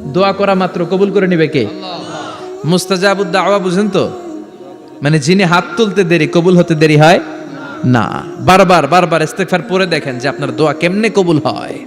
দোয়া করা মাত্র, কবুল করে নিবে কে? মুস্তাজাবুদ দাওয়া, বুঝেন তো? মানে যিনি হাত তুলতে দেরি, কবুল হতে দেরি হয় না। বারবার বারবার ইস্তেফার পরে দেখেন যে আপনার দোয়া কেমনে কবুল হয়।